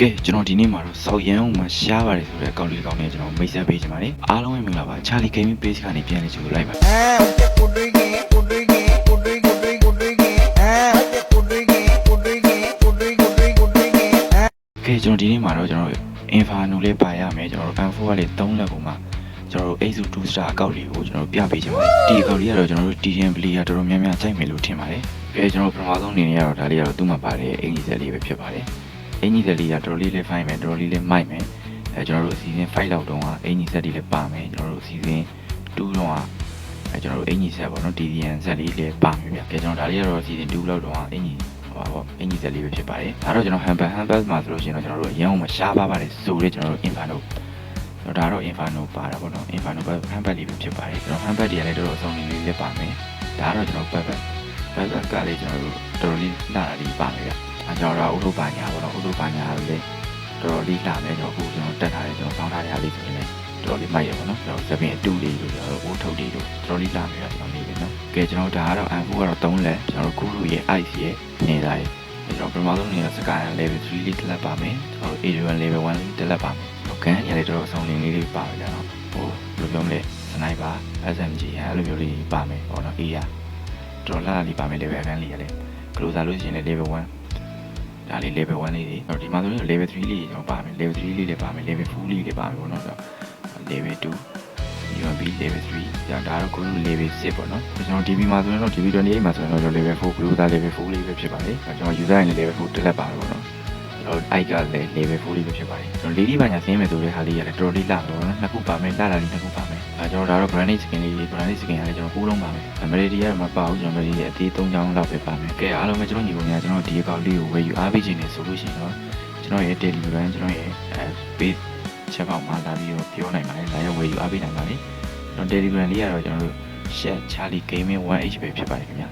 ကဲကျွန်တော်ဒီနေ့မှာတော့စောက်ရန်အောင်မှာရှားပါတယ်ဆိုတဲ့အကောင့်လေးတစ်ကောင့်နဲ့ကျွန်တော်မိတ်ဆက်ပေးချင်ပါတယ်အားလုံးပဲမင်္ဂလာပါ Charlie Gaming Page ကနေပြန်လေးကြိုလိုက်ပါ Ah, Kudrigi, Kudrigi, Kudrigi, Kudrigi, Kudrigi. Ah, Kudrigi, Kudrigi, Kudrigi, Kudrigi, Kudrigi. Ah. ကဲကျွန်တော်ဒီနေ့မှာတော့ကျွန်တော် Inferno လေးပါရမယ်ကျွန်တော် M4 ကလေး3လက်ကိုမှကျွန်တော် Ace 2 star အကောင့်လေးကိုကျွန်တော်ပြပေးချင်ပါတယ်ဒီအကောင့်လေးကတော့ကျွန်တော်တို့ TDM player တော်တော်များများကြိုက်မယ်လို့ထင်ပါတယ်ကဲကျွန်တော်ပထမဆုံးအနေနဲ့ကတော့ဒါလေးကတော့သူ့မှာပါတယ်အင်ဂျီဆက်လေးပဲဖြစ်ပါတယ် အင်ဂျီဆက်လေးကတော်တော်လေးလေးဖိုင်မယ်တော်တော်လေးလေးမိုက်မယ်အဲကျွန်တော်တို့အစီအစဉ်5လောက်တုန်းကအင်ဂျီဆက်လေးလည်းပါမယ်ကျွန်တော်တို့အစီအစဉ်2တုန်းကအဲကျွန်တော်တို့အင်ဂျီဆက်ပေါ့နော် TDM ဆက်လေးလည်းပါမယ်ဗျကဲကျွန်တော်ဒါလေးကတော့အစီအစဉ်2လောက်တုန်းကအင်ဂျီဟောပေါ့အင်ဂျီဆက်လေးပဲဖြစ်ပါတယ်ဒါတော့ကျွန်တော် Humble Humble မှာဆိုလို့ရှိရင်တော့ကျွန်တော်တို့အရင်ကမှရှားပါပါတယ်ဆိုတော့ကျွန်တော်တို့ Inferno တော့ဒါတော့ Inferno ပါတာပေါ့နော် Inferno ဘက် Humble လေးပဲဖြစ်ပါတယ်ကျွန်တော် Humble တွေကလည်းတော်တော်အဆုံးလေးလေးလည်းပါမယ်ဒါကတော့ကျွန်တော်ဘက်ဘက်ဘက်ဘက်ကလေးကျွန်တော်တို့တော်တော်လေးလာတာလေးပါမယ်ဗျအဲ ကျွန်တော်တို့အုပ်ထုပ်ပါညာပေါ့နော်အုပ်ထုပ်ပါညာလေးတော်တော်လေးလာမယ်ကျွန်တော်အခုကျွန်တော်တက်ထားတယ်ကျွန်တော်ဆောင်းထားတဲ့အားလေးဆိုရင်လည်းတော်တော်လေးမိုက်ရပါတော့ကျွန်တော်သပင်အတူလေးလို့ကျွန်တော်အုပ်ထုပ်လေးလို့တော်တော်လေးလာမယ်ဗျကျွန်တော်နေတယ်နော်ကဲကျွန်တော်ဒါကတော့ M4 ကတော့3လက်ကျွန်တော်ကုလူရဲ့ ice ရဲ့နေတာရဲ့ကျွန်တော်ပထမဆုံးနေတာစကား level 3လေးတက်လက်ပါမယ်ကျွန်တော် A1 level 1လေးတက်လက်ပါမယ်ဟုတ်ကဲ့ရလေတော်တော်အဆုံးလင်းလေးလေးပါမယ်ကျွန်တော်ဟိုဘယ်လိုပြောမလဲစနိုက်ပါ SMG အဲ့လိုမျိုးလေးပါမယ်ဟောနော် A ရတော်တော်လာလာလေးပါမယ် level 1လေးရလေ closer လို့ရှိရင်လည်း level 1 ဒါလေး level 1လေးတွေဒီမှာဆိုရင် level 3လေးကျွန်တော်ပါမယ် level 3လေးလည်းပါမယ် level 4လေးလည်းပါမယ်ပေါ့နော် level 2 UMB level 3ကြာဒါတော့ကိုလို level 6ပေါ့နော်ကျွန်တော် DB မှာဆိုရင်တော့ DB 28မှာဆိုရင်တော့ level 4 closer level 4လေးပဲဖြစ်ပါတယ်ကျွန်တော် user နဲ့ level 4တက်လက်ပါတော့ပေါ့နော်ကျွန်တော် i ကလည်း level 4လေးပဲဖြစ်ပါတယ်ကျွန်တော် lady ဘာညာဆင်းမယ်ဆိုတဲ့ဟာလေးရတယ်တော်တော်လေးလာတော့နော်နှစ်ခုပါမယ်လာလာလေးနှစ်ခုပါ မယ်အဲကျွန်တော်ဒါတော့ granite skin လေး granite skin ကလည်းကျွန်တော်ပိုးလုံးပါမယ် memory ရမှာပါဘူးကျွန်တော် memory ရဲ့အသေး3ချောင်းလောက်ပဲပါမယ်ကဲအားလုံးပဲကျွန်တော်ညီကိုများကျွန်တော်ဒီအကောင့်လေးကိုဝယ်ယူအားပေးခြင်းနဲ့ဆိုလို့ရှိရင်တော့ကျွန်တော်ရဲ့ telegram ကျွန်တော်ရဲ့အဲ page ချက်ပေါက်မှာလာပြီးတော့ပြောနိုင်ပါတယ်လာရောက်ဝယ်ယူအားပေးနိုင်ပါတယ်ကျွန်တော် telegram လေးကတော့ကျွန်တော်တို့ share charlie gaming 1h ပဲဖြစ်ပါတယ်ခင်ဗျာ